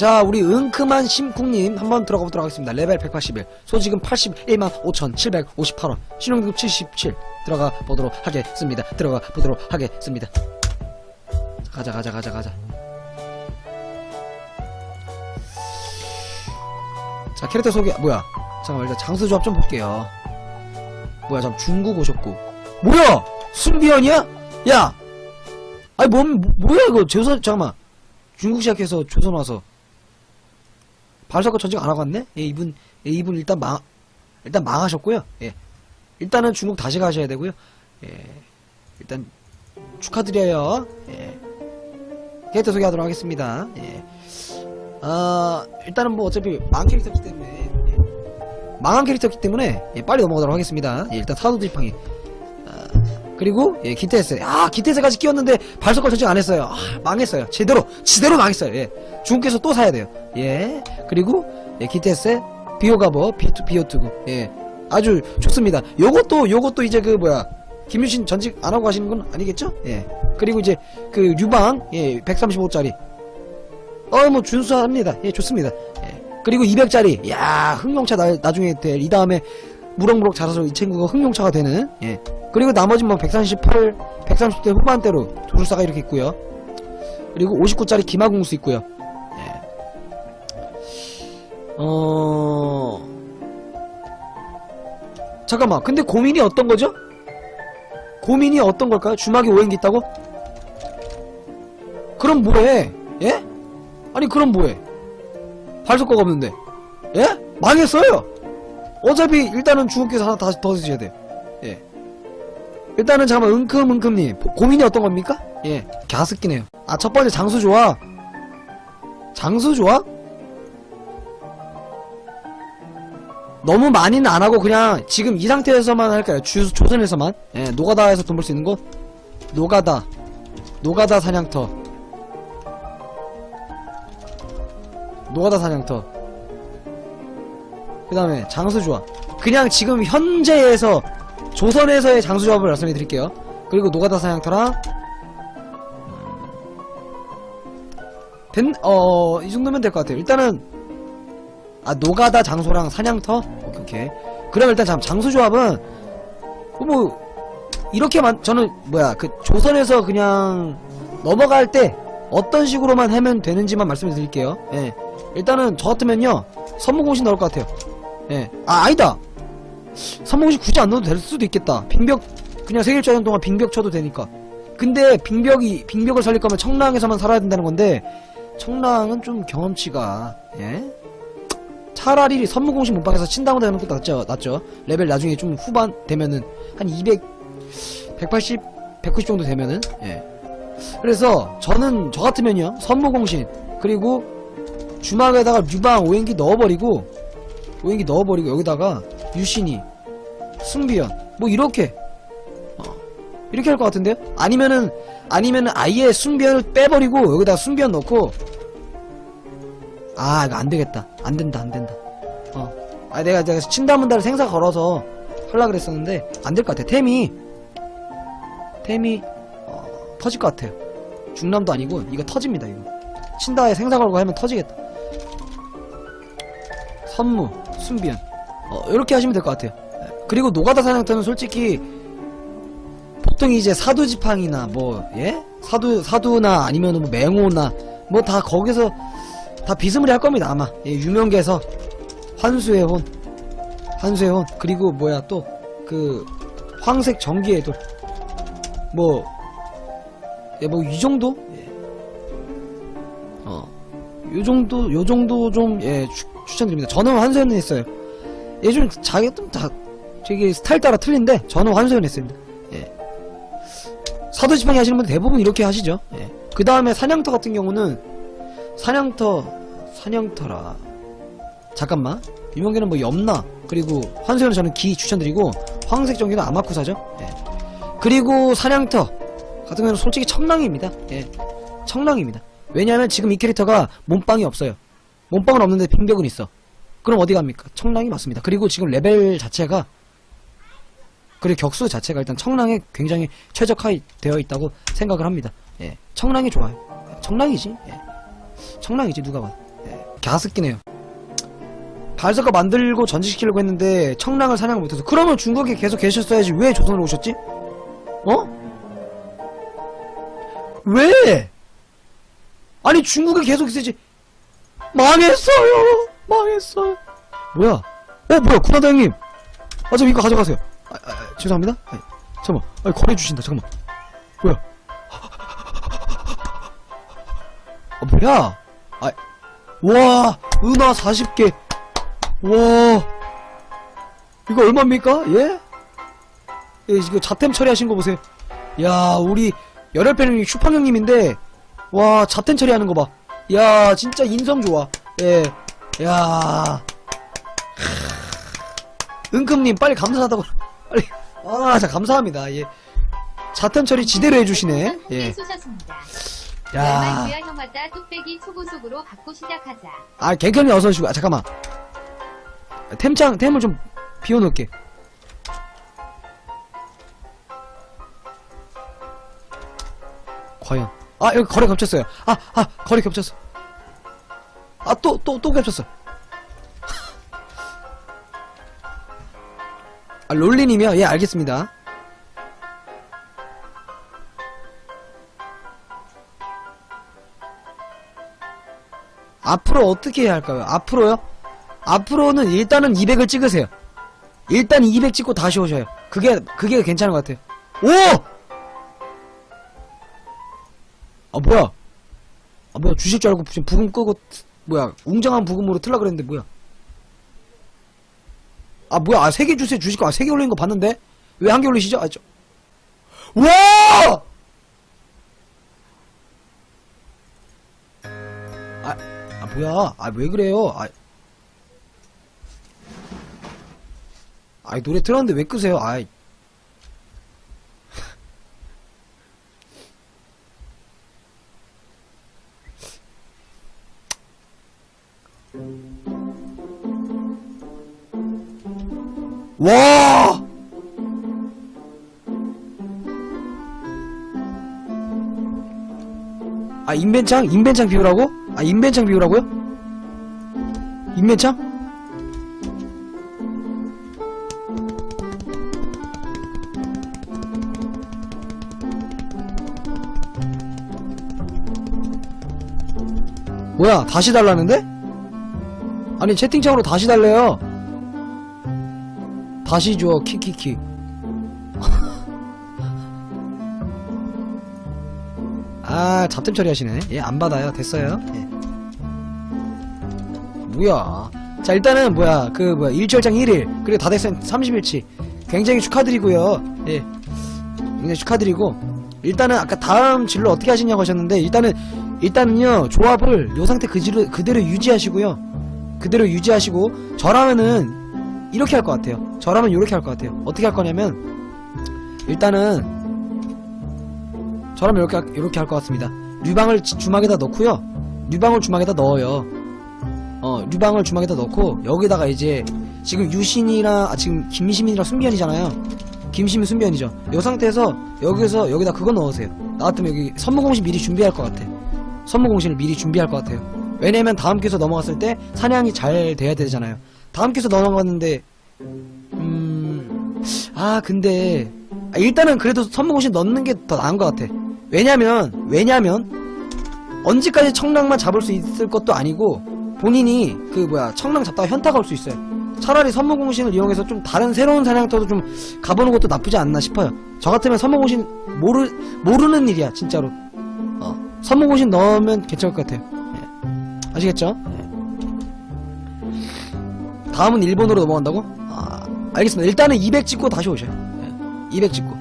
자, 우리 은큼한 심쿵님 한번 들어가 보도록 하겠습니다. 레벨 181, 소지금 81만 5,758원, 신용등급 77 들어가 보도록 하겠습니다. 들어가 보도록 하겠습니다. 가자, 가자, 가자, 가자. 자, 캐릭터 소개, 뭐야? 잠깐만, 일단 장수 조합 좀 볼게요. 뭐야, 잠 중국 오셨고. 뭐야! 순비언이야? 야! 아니, 뭔, 뭐- 뭐야, 이거, 조선, 잠깐만. 중국 시작해서 조선 와서. 발사과 전직 안 하고 왔네? 예, 이분, 예, 이분 일단 망, 일단 망하셨고요. 예. 일단은 중국 다시 가셔야 되고요. 예. 일단, 축하드려요. 예. 캐릭터 소개하도록 하겠습니다. 예. 아, 일단은 뭐 어차피 망 캐릭터기 때문에, 예. 망한 캐릭터기 때문에, 예, 빨리 넘어가도록 하겠습니다. 예, 일단 사도들팡이. 아, 그리고, 예, 기테스. 아, 기테스까지 끼웠는데, 발석걸 전직 안 했어요. 아, 망했어요. 제대로, 지대로 망했어요. 예. 중국에서 또 사야 돼요. 예. 그리고 예, 기테스 비오가버 B2 비오투구. 예. 아주 좋습니다. 요것도 요것도 이제 그 뭐야 김유신 전직 안 하고 가시는 건 아니겠죠? 예. 그리고 이제 그 류방 예 135짜리. 어 뭐 준수합니다. 예 좋습니다. 예. 그리고 200짜리. 야 흥룡차 나, 나중에 될 이 다음에 무럭무럭 자라서 이 친구가 흥룡차가 되는. 예. 그리고 나머지 뭐 138, 130대 후반대로 조술사가 이렇게 있고요. 그리고 59짜리 기마공수 있고요. 예. 어... 잠깐만. 근데 고민이 어떤 거죠? 고민이 어떤 걸까요? 주막에 오행기 있다고? 그럼 뭐해? 예? 아니 그럼 뭐해? 발석거가 없는데. 예? 망했어요. 어차피 일단은 중국에서 하나 다시 더 쓰셔야 돼요. 예. 일단은 잠깐만 은큼은큼님 고민이 어떤 겁니까? 예. 갸스끼네요. 아 첫 번째 장수 좋아. 장수 좋아? 너무 많이는 안 하고 그냥 지금 이 상태에서만 할까요? 주 조선에서만. 예, 노가다에서 돈 벌 수 있는 곳. 노가다. 노가다 사냥터. 노가다 사냥터. 그 다음에 장수 조합. 그냥 지금 현재에서 조선에서의 장수 조합을 말씀해 드릴게요. 그리고 노가다 사냥터랑 된, 어, 이 정도면 될 것 같아요. 일단은, 아, 노가다 장소랑 사냥터? 오케이, 오케이. 그럼 일단 장, 장수 조합은, 어, 뭐, 이렇게만, 저는, 뭐야, 그, 조선에서 그냥, 넘어갈 때, 어떤 식으로만 하면 되는지만 말씀을 드릴게요. 예. 일단은, 저 같으면요, 선무공신 넣을 것 같아요. 예. 아, 아니다! 선무공신 굳이 안 넣어도 될 수도 있겠다. 빙벽, 그냥 세일자년 동안 빙벽 쳐도 되니까. 근데, 빙벽이, 빙벽을 살릴 거면 청랑에서만 살아야 된다는 건데, 청랑은 좀 경험치가 예? 차라리 선무공식 문방에서 친다고 되는 것도 낫죠, 낫죠. 레벨 나중에 좀 후반 되면은 한 200, 180, 190 정도 되면은 예. 그래서 저는 저 같으면요 선무공신 그리고 주막에다가 류방 오행기 넣어버리고 오행기 넣어버리고 여기다가 유신이 승비연 뭐 이렇게. 어, 이렇게 할 것 같은데요? 아니면은 아니면은 아예 순비연을 빼버리고 여기다 순비연 넣고. 아 이거 안되겠다. 안된다 안된다. 어. 아 내가 내가 친다문다를 생사 걸어서 하려 그랬었는데 안 될 것 같아. 템이 템이 어, 터질 것 같아요. 중남도 아니고 이거 터집니다 이거. 친다에 생사 걸고 하면 터지겠다. 선무 순비연 어 이렇게 하시면 될 것 같아요. 그리고 노가다 사냥터는 솔직히 보통 이제 사두 지팡이나 뭐 예? 사두 사두나 아니면 뭐 맹호나 뭐 다 거기서 다 비스무리 할 겁니다 아마. 예, 유명계에서. 환수의 혼. 환수의 혼. 그리고 뭐야 또 그 황색 전기의 돌 뭐 예, 뭐 이 정도? 예. 어 요 정도 요 정도 좀 예 추천드립니다 저는 환수연 했어요 예좀 자기가 좀 다 되게 스타일 따라 틀린데 저는 환수연 했습니다 사도 지팡이 하시는 분들 대부분 이렇게 하시죠. 예. 그 다음에 사냥터 같은 경우는 사냥터 사냥터라 잠깐만 유명계는 뭐 염나 그리고 환수연은 저는 기 추천드리고 황색 전기는 아마쿠사죠. 예. 그리고 사냥터 같은 경우는 솔직히 청랑입니다. 예. 청랑입니다. 왜냐하면 지금 이 캐릭터가 몸빵이 없어요. 몸빵은 없는데 빙벽은 있어. 그럼 어디 갑니까? 청랑이 맞습니다. 그리고 지금 레벨 자체가 그리고 격수 자체가 일단 청랑에 굉장히 최적화되어 있다고 생각을 합니다. 예, 청랑이 좋아요. 청랑이지. 예. 청랑이지 누가 봐도. 예. 가습기네요. 발석가 만들고 전직시키려고 했는데 청랑을 사냥을 못해서 그러면 중국에 계속 계셨어야지 왜 조선으로 오셨지? 어? 왜? 아니 중국에 계속 있어야지 망했어요. 망했어요 뭐야? 어 뭐야? 구나다 형님. 아저 이거 가져가세요. 아, 아, 아, 죄송합니다. 아니, 잠깐만. 아니 거래 주신다. 잠깐만. 뭐야? 아 뭐야? 아, 와. 은하 40개. 와. 이거 얼마입니까? 예? 예 이거 자템 처리하신 거 보세요. 야 우리 열혈팬님 슈팡 형님인데 와 자템 처리하는 거 봐. 야 진짜 인성 좋아. 예. 야. 은금님 빨리 감사하다고 빨리. 아자 감사합니다. 예. 자템 처리 지대로 해주시네. 예. 쏘셨습니다. 야. 아 갱형이 어서 오시고 아 잠깐만. 템장 템을 좀 비워놓을게. 과연 아 여기 거래 겹쳤어요. 아아 거래 겹쳤어. 아또또 또 겹쳤어. 아 롤리님이요? 예 알겠습니다. 앞으로 어떻게 해야 할까요? 앞으로요? 앞으로는 일단은 200을 찍으세요. 일단 200 찍고 다시 오셔요. 그게 그게 괜찮은 것 같아요. 오! 뭐야? 아 뭐야 주실 줄 알고 지금 부금 끄고 뭐야 웅장한 부금으로 틀라 그랬는데 뭐야? 아 뭐야 아 세 개 주세요 주실 거 아 세 개 올린 거 봤는데 왜 한 개 올리시죠? 아 저. 와! 아, 아 뭐야? 아 왜 그래요? 아. 아이 노래 틀었는데 왜 끄세요? 아이. 와! 아, 인벤창? 인벤창 비우라고? 아, 인벤창 비우라고요? 인벤창? 뭐야, 다시 달라는데? 아니, 채팅창으로 다시 달래요. 다시 줘, 키키키. 아, 잡템 처리하시네. 예, 안 받아요. 됐어요. 예. 뭐야. 자, 일단은, 뭐야, 그, 뭐야, 일절장 1일, 그리고 다대생 30일치. 굉장히 축하드리고요. 예. 굉장히 축하드리고. 일단은, 아까 다음 진로 어떻게 하시냐고 하셨는데, 일단은, 일단은요, 조합을 요 상태 그대로, 그대로 유지하시고요. 그대로 유지하시고, 저라면은, 이렇게 할 것 같아요. 저라면 이렇게 할 것 같아요. 어떻게 할 거냐면, 일단은, 저라면 이렇게, 할- 이렇게 할 것 같습니다. 류방을 지- 주막에다 넣고요. 류방을 주막에다 넣어요. 어, 류방을 주막에다 넣고, 여기다가 이제, 지금 유신이랑, 아, 지금 김시민이랑 순비현이잖아요. 김시민 순비현이죠. 이 상태에서, 여기서, 여기다 그거 넣으세요. 나 같으면 여기 선무공신 미리 준비할 것 같아. 선무공신을 미리 준비할 것 같아요. 왜냐면 다음 기에서 넘어갔을 때, 사냥이 잘 돼야 되잖아요. 다음 기에서 넘어갔는데, 음, 아, 근데, 아, 일단은 그래도 선무공신 넣는 게 더 나은 것 같아. 왜냐면, 왜냐면, 언제까지 청랑만 잡을 수 있을 것도 아니고, 본인이, 그, 뭐야, 청랑 잡다가 현타가 올수 있어요. 차라리 선무공신을 이용해서 좀 다른 새로운 사냥터도 좀 가보는 것도 나쁘지 않나 싶어요. 저 같으면 선무공신 모르, 모르는 일이야, 진짜로. 어, 선무공신 넣으면 괜찮을 것 같아요. 예. 아시겠죠? 다음은 일본으로 넘어간다고? 아, 알겠습니다. 일단은 200 찍고 다시 오셔요. 예, 200 찍고.